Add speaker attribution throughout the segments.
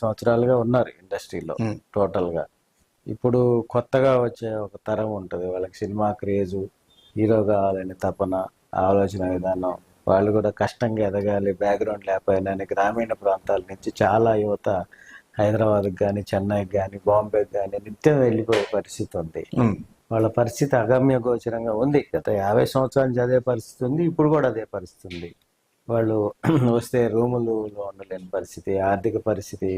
Speaker 1: సంవత్సరాలుగా ఉన్నారు ఇండస్ట్రీలో
Speaker 2: Hmm.
Speaker 1: టోటల్గా ఇప్పుడు కొత్తగా వచ్చే ఒక తరం ఉంటుంది. వాళ్ళకి సినిమా క్రేజు హీరో కావాలని తపన ఆలోచన విధానం వాళ్ళు కూడా కష్టంగా ఎదగాలి బ్యాక్గ్రౌండ్ లేకపోయినా అని గ్రామీణ ప్రాంతాల నుంచి చాలా యువత హైదరాబాద్కి కానీ చెన్నైకి కానీ బాంబేకి కానీ నిత్యం వెళ్ళిపోయే పరిస్థితి ఉంది. వాళ్ళ పరిస్థితి అగమ్య గోచరంగా ఉంది. గత యాభై సంవత్సరాల నుంచి అదే పరిస్థితి ఉంది. ఇప్పుడు కూడా అదే పరిస్థితి ఉంది. వాళ్ళు వస్తే రూములు ఉండలేని పరిస్థితి ఆర్థిక పరిస్థితి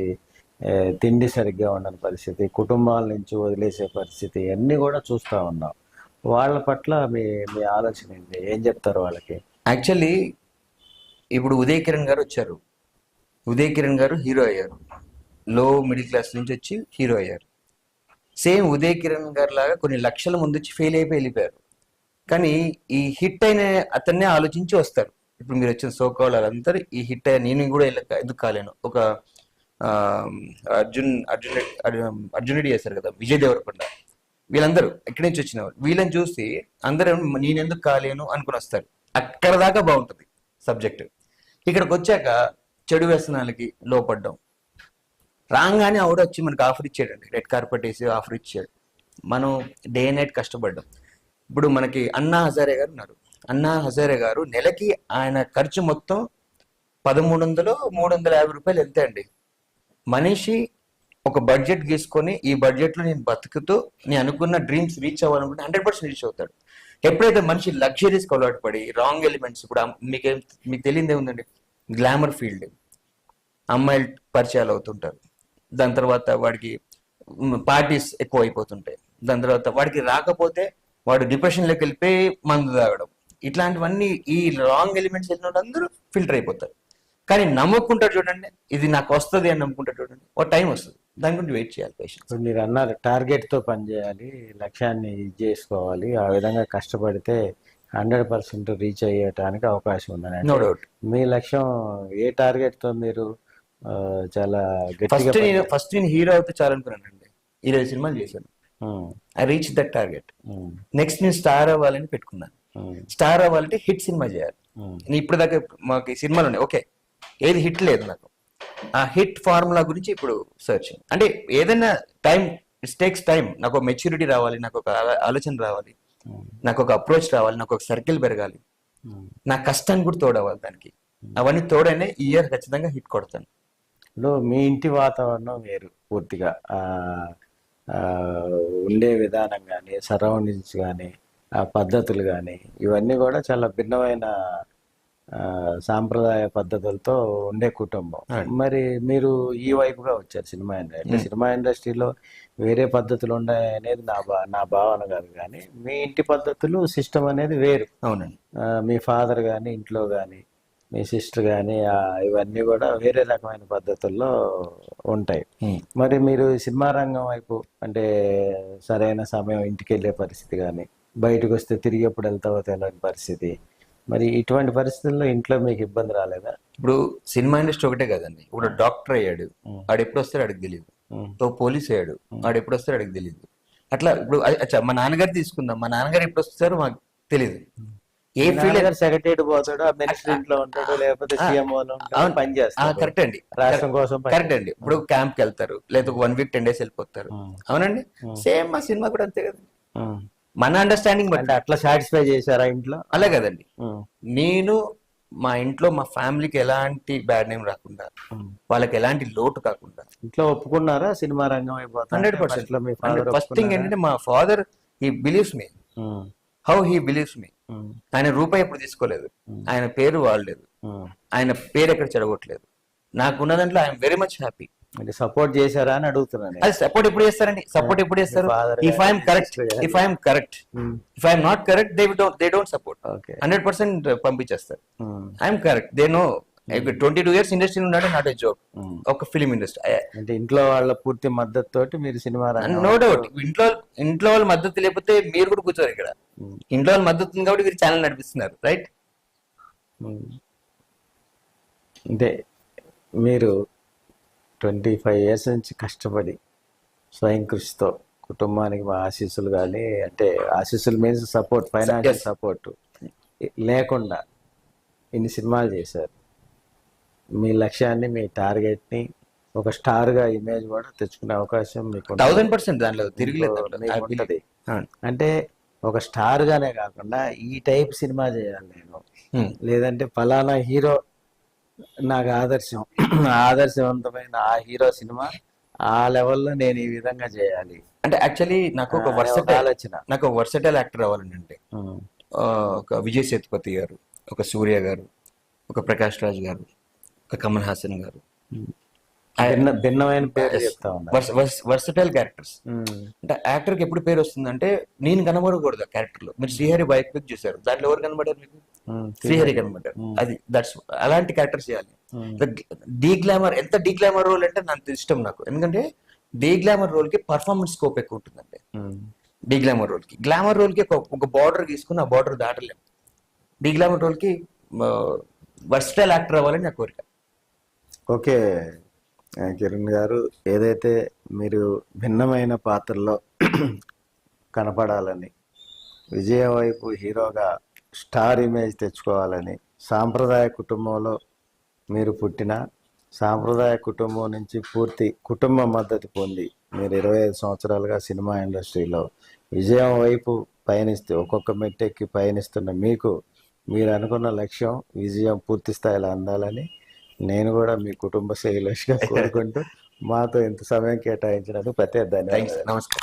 Speaker 1: తిండి సరిగ్గా ఉండని పరిస్థితి కుటుంబాల నుంచి వదిలేసే పరిస్థితి అన్నీ కూడా చూస్తూ ఉన్నాం. వాళ్ళ పట్ల మీ మీ ఆలోచన ఏంటి? ఏం చెప్తారు వాళ్ళకి?
Speaker 2: యాక్చువల్లీ ఇప్పుడు ఉదయ్ కిరణ్ గారు వచ్చారు. ఉదయ్ కిరణ్ గారు హీరో అయ్యారు. లో మిడిల్ క్లాస్ నుంచి వచ్చి హీరో అయ్యారు. సేమ్ ఉదయ్ కిరణ్ గారు లాగా కొన్ని లక్షల ముందు వచ్చి ఫెయిల్ అయిపోయి వెళ్ళిపోయారు. కానీ ఈ హిట్ అయిన అతన్నే ఆలోచించి వస్తారు. ఇప్పుడు మీరు వచ్చిన సోకాల్ వాళ్ళందరూ ఈ హిట్ అయ్యా నేను కూడా వెళ్ళక ఎందుకు కాలేను? ఒక అర్జున్ అర్జున్ అర్జునుడి అర్జున్ రెడ్డి చేశారు కదా విజయ్ దేవరకొండ. వీళ్ళందరూ ఎక్కడి నుంచి వచ్చిన వాళ్ళు వీళ్ళని చూసి అందరూ నేనెందుకు కాలేను అనుకుని వస్తారు. అక్కడ దాకా బాగుంటుంది సబ్జెక్ట్. ఇక్కడికి వచ్చాక చెడు వ్యసనాలకి లోపడ్డం. రాగానే ఆవిడ వచ్చి మనకి ఆఫర్ ఇచ్చాడండి. రెడ్ కార్పెట్ వేసి ఆఫర్ ఇచ్చాడు. మనం డే నైట్ కష్టపడ్డాం. ఇప్పుడు మనకి అన్నా హజారే గారు ఉన్నారు. అన్నా హజారే గారు నెలకి ఆయన ఖర్చు మొత్తం పదమూడు వందలు మూడు వందల యాభై రూపాయలు ఎంత అండి? మనిషి ఒక బడ్జెట్ గీసుకొని ఈ బడ్జెట్లో నేను బతుకుతూ నేను అనుకున్న డ్రీమ్స్ రీచ్ అవ్వాలనుకుంటే హండ్రెడ్ పర్సెంట్ రీచ్ అవుతాడు. ఎప్పుడైతే మనిషి లగ్జరీస్ అలవాటు పడి రాంగ్ ఎలిమెంట్స్ ఇప్పుడు మీకేం మీకు తెలియదే ఉందండి గ్లామర్ ఫీల్డ్. అమ్మాయిలు పరిచయాలు అవుతుంటారు. దాని తర్వాత వాడికి పార్టీస్ ఎక్కువ అయిపోతుంటాయి దాని తర్వాత వాడికి రాకపోతే వాడు డిప్రెషన్లోకి వెళ్ళిపోయి మందు తాగడం. ఇట్లాంటివన్నీ ఈ రాంగ్ ఎలిమెంట్స్ వెళ్ళిన అందరూ ఫిల్టర్ అయిపోతారు. కానీ నమ్ముకుంటారు చూడండి ఇది నాకు వస్తుంది అని నమ్ముకుంటారు చూడండి ఒక టైం వస్తుంది. దాని గురించి వెయిట్ చేయాలి పేషెంట్
Speaker 1: మీరు అన్నారు టార్గెట్తో పనిచేయాలి లక్ష్యాన్ని ఇది చేసుకోవాలి ఆ విధంగా కష్టపడితే హండ్రెడ్ పర్సెంట్ రీచ్ అయ్యటానికి అవకాశం ఉందని
Speaker 2: నో డౌట్
Speaker 1: మీ లక్ష్యం ఏ టార్గెట్తో మీరు చాలా
Speaker 2: ఫస్ట్ నేను ఫస్ట్ నేను హీరో అవుతే చాలనుకున్నానండి. ఇరవై సినిమాలు చేశాను. I reach that target next నేను స్టార్ అవ్వాలని పెట్టుకున్నాను. స్టార్ అవ్వాలంటే హిట్ సినిమా చేయాలి. నేను ఇప్పుడు దాకా మాకు సినిమాలు ఉన్నాయి. ఓకే. ఏది హిట్ లేదు నాకు. ఆ హిట్ ఫార్ములా గురించి ఇప్పుడు సర్చ్ అంటే ఏదైనా టైం ఇట్ టేక్స్ టైం. నాకు ఒక మెచ్యూరిటీ రావాలి నాకు ఒక ఆలో- ఆలోచన రావాలి. నాకు ఒక అప్రోచ్ రావాలి నాకు ఒక సర్కిల్ పెరగాలి. నా కష్టాన్ని కూడా తోడవాలి దానికి. అవన్నీ తోడనే ఈ ఇయర్ ఖచ్చితంగా హిట్ కొడతాను.
Speaker 1: ఇప్పుడు మీ ఇంటి వాతావరణం వేరు పూర్తిగా. ఉండే విధానం కానీ సరౌండింగ్స్ కానీ ఆ పద్ధతులు కానీ ఇవన్నీ కూడా చాలా భిన్నమైన సాంప్రదాయ పద్ధతులతో ఉండే కుటుంబం. మరి మీరు ఈ వైపుగా వచ్చారు సినిమా ఇండస్ట్రీ. అంటే సినిమా ఇండస్ట్రీలో వేరే పద్ధతులు ఉన్నాయి అనేది నా భా నా భావన కాదు కానీ మీ ఇంటి పద్ధతులు సిస్టమ్ అనేది వేరు.
Speaker 2: అవునండి.
Speaker 1: మీ ఫాదర్ కానీ ఇంట్లో కానీ మీ సిస్టర్ కానీ ఇవన్నీ కూడా వేరే రకమైన పద్ధతుల్లో ఉంటాయి. మరి మీరు సినిమా రంగం వైపు అంటే సరైన సమయం ఇంటికి వెళ్ళే పరిస్థితి కానీ బయటకు వస్తే తిరిగి ఎప్పుడు వెళ్తావో తెలియని పరిస్థితి? మరి ఇటువంటి పరిస్థితుల్లో ఇంట్లో మీకు ఇబ్బంది రాలేదా?
Speaker 2: ఇప్పుడు సినిమా ఇండస్ట్రీ ఒకటే కదండి. ఇప్పుడు డాక్టర్ అయ్యాడు. వాడు ఎప్పుడు వస్తాడో అడిగి తెలియదు ఓ పోలీస్ అయ్యాడు వాడు ఎప్పుడు వస్తాడో అడిగి తెలియదు అట్లా ఇప్పుడు అచ్చా మా నాన్నగారు తీసుకుందాం. మా నాన్నగారు ఎప్పుడు వస్తారో మాకు తెలియదు ఏ ఫీల్డ్
Speaker 1: సెక్రటరీ పోతాడు ఇంట్లో ఉంటాడు లేకపోతే సీఎం. పని చేస్తాడు
Speaker 2: కరెక్ట్ అండి.
Speaker 1: రాష్ట్రం కోసం
Speaker 2: కరెక్ట్ అండి. ఇప్పుడు క్యాంప్కి వెళ్తారు లేదా వన్ వీక్ టెన్ డేస్ వెళ్ళిపోతారు. అవునండి? సేమ్ మా సినిమా కూడా అంతే కదా. మన అండర్స్టాండింగ్ బట్టి.
Speaker 1: అంటే అట్లా సాటిస్ఫై చేశారా ఇంట్లో?
Speaker 2: అలా కదండి. నేను మా ఇంట్లో మా ఫ్యామిలీకి ఎలాంటి బ్యాడ్ నేమ్ రాకుండా. వాళ్ళకి ఎలాంటి లోటు కాకుండా.
Speaker 1: ఇంట్లో ఒప్పుకున్నారా? సినిమా రంగం అయిపోతా
Speaker 2: హండ్రెడ్
Speaker 1: father
Speaker 2: ఫస్ట్ థింగ్ ఏంటంటే మా father he believes me how he believes me ఆయన రూపాయి ఎప్పుడు తీసుకోలేదు. ఆయన పేరు వాడలేదు. ఆయన పేరు ఎక్కడ చెడగొట్టలేదు. నాకున్న దాంట్లో ఐఎమ్ వెరీ మచ్ హ్యాపీ
Speaker 1: అంటే సపోర్ట్ చేశారా అని అడుగుతున్నాను నేను.
Speaker 2: అది సపోర్ట్ ఎప్పుడు చేస్తారండి? సపోర్ట్ ఎప్పుడు చేస్తారు? If I'm correct if I'm correct if I'm not correct they don't they don't support hundred percent పంపించేస్తారు. I'm correct they know twenty two years industry ఉన్నాడు నాట్ ఏ జోక్. ఒక ఫిలిం ఇండస్ట్రీ
Speaker 1: అంటే ఇంట్లో వాళ్ళ పూర్తి మద్దతు తోటి మీరు సినిమా
Speaker 2: నో డౌట్ ఇంట్లో ఇంట్లో వాళ్ళ మద్దతు లేకపోతే మీరు కూడా కూర్చోరు ఇక్కడ.
Speaker 1: ఉమ్,
Speaker 2: ఇంట్లో వాళ్ళ మద్దతు ఉంది కాబట్టి మీరు ఛానల్ నడిపిస్తున్నారు రైట్
Speaker 1: ఉమ్. అంటే మీరు ట్వంటీ ఫైవ్ ఇయర్స్ నుంచి కష్టపడి స్వయం కృషితో కుటుంబానికి మా ఆశీస్సులు కానీ అంటే ఆశీస్సులు మీన్స్ సపోర్ట్ ఫైనాన్షియల్. సపోర్ట్ లేకుండా ఇన్ని సినిమాలు చేశారు మీ లక్ష్యాన్ని మీ టార్గెట్ని ఒక స్టార్గా ఇమేజ్ కూడా తెచ్చుకునే అవకాశం మీకు.
Speaker 2: థౌసండ్ పర్సెంట్ దాంట్లో. అవును.
Speaker 1: అంటే ఒక స్టార్ గానే కాకుండా ఈ టైప్ సినిమా చేయాలి నేను. లేదంటే ఫలానా హీరో నాకు ఆదర్శం. ఆదర్శవంతమైన ఆ హీరో సినిమా ఆ లెవెల్లో నేను ఈ విధంగా చేయాలి.
Speaker 2: అంటే యాక్చువల్లీ నాకు ఒక వర్సటైల్
Speaker 1: ఆలోచన.
Speaker 2: నాకు ఒక వర్సటైల్ యాక్టర్ అవ్వాలని అంటే ఒక విజయ్ సేతుపతి గారు ఒక సూర్య గారు ఒక ప్రకాష్ రాజ్ గారు ఒక కమల్ హాసన్ గారు.
Speaker 1: భిన్న భిన్నమైన పేరు
Speaker 2: వర్సటైల్ క్యారెక్టర్స్. అంటే యాక్టర్కి ఎప్పుడు పేరు వస్తుందంటే నేను కనబడకూడదు ఆ క్యారెక్టర్లో. మీరు శ్రీహరి బైక్ పిక్ చూసారు దాంట్లో ఎవరు కనబడారు మీకు?
Speaker 1: ఉమ్.
Speaker 2: శ్రీహరి కనబడ్డారు అది దట్స్ అలాంటి క్యారెక్టర్ చేయాలి. డీ గ్లామర్ ఎంత డీ గ్లామర్ రోల్ అంటే నాకు ఇష్టం నాకు. ఎందుకంటే డీ గ్లామర్ రోల్కి పర్ఫార్మెన్స్ స్కోప్ ఎక్కువ ఉంటుందండి. డీ గ్లామర్ రోల్కి. గ్లామర్ రోల్కి ఒక- బార్డర్ తీసుకుని ఆ బార్డర్ దాటలేము డీ గ్లామర్ రోల్కి వర్స్టైల్ యాక్టర్ అవ్వాలని నా కోరిక.
Speaker 1: ఓకే. కిరణ్ గారు ఏదైతే మీరు భిన్నమైన పాత్రలో కనపడాలని విజయం వైపు హీరోగా స్టార్ ఇమేజ్ తెచ్చుకోవాలని సాంప్రదాయ కుటుంబంలో మీరు పుట్టిన సాంప్రదాయ కుటుంబం నుంచి పూర్తి కుటుంబ మద్దతు పొంది మీరు ఇరవై ఐదు సంవత్సరాలుగా సినిమా ఇండస్ట్రీలో విజయం వైపు పయనిస్తూ ఒక్కొక్క మెట్టెక్కి పయనిస్తున్న మీకు మీరు అనుకున్న లక్ష్యం విజయం పూర్తి స్థాయిలో అందాలని నేను కూడా మీ కుటుంబ శైలిగా కోరుకుంటూ మాతో ఇంత సమయం కేటాయించినందుకు ప్రత్యేక ధన్యవాదాలు.
Speaker 2: నమస్కారం.